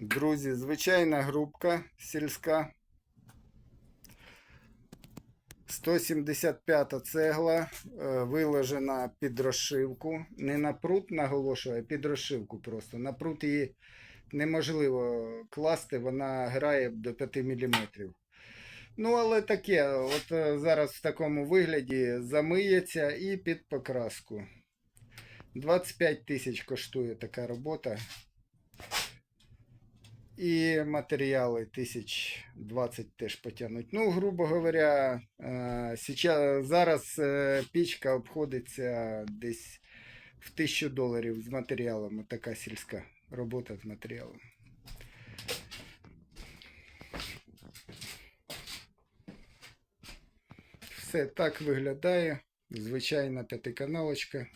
Друзі, звичайна грубка сільська. 175 цегла е, виложена під розшивку. Не на прут наголошую, а під розшивку просто. На прут її неможливо класти, вона грає до 5 мм. Ну, але таке, от е, зараз в такому вигляді замиється і під покраску. 25 тисяч коштує така робота. І матеріали 1020 теж потягнуть. Ну, грубо говоря, е, зараз е, пічка обходиться десь в 1000 доларів з матеріалами. Така сільська робота з матеріалом. Все так виглядає. Звичайна п'ятиканалочка.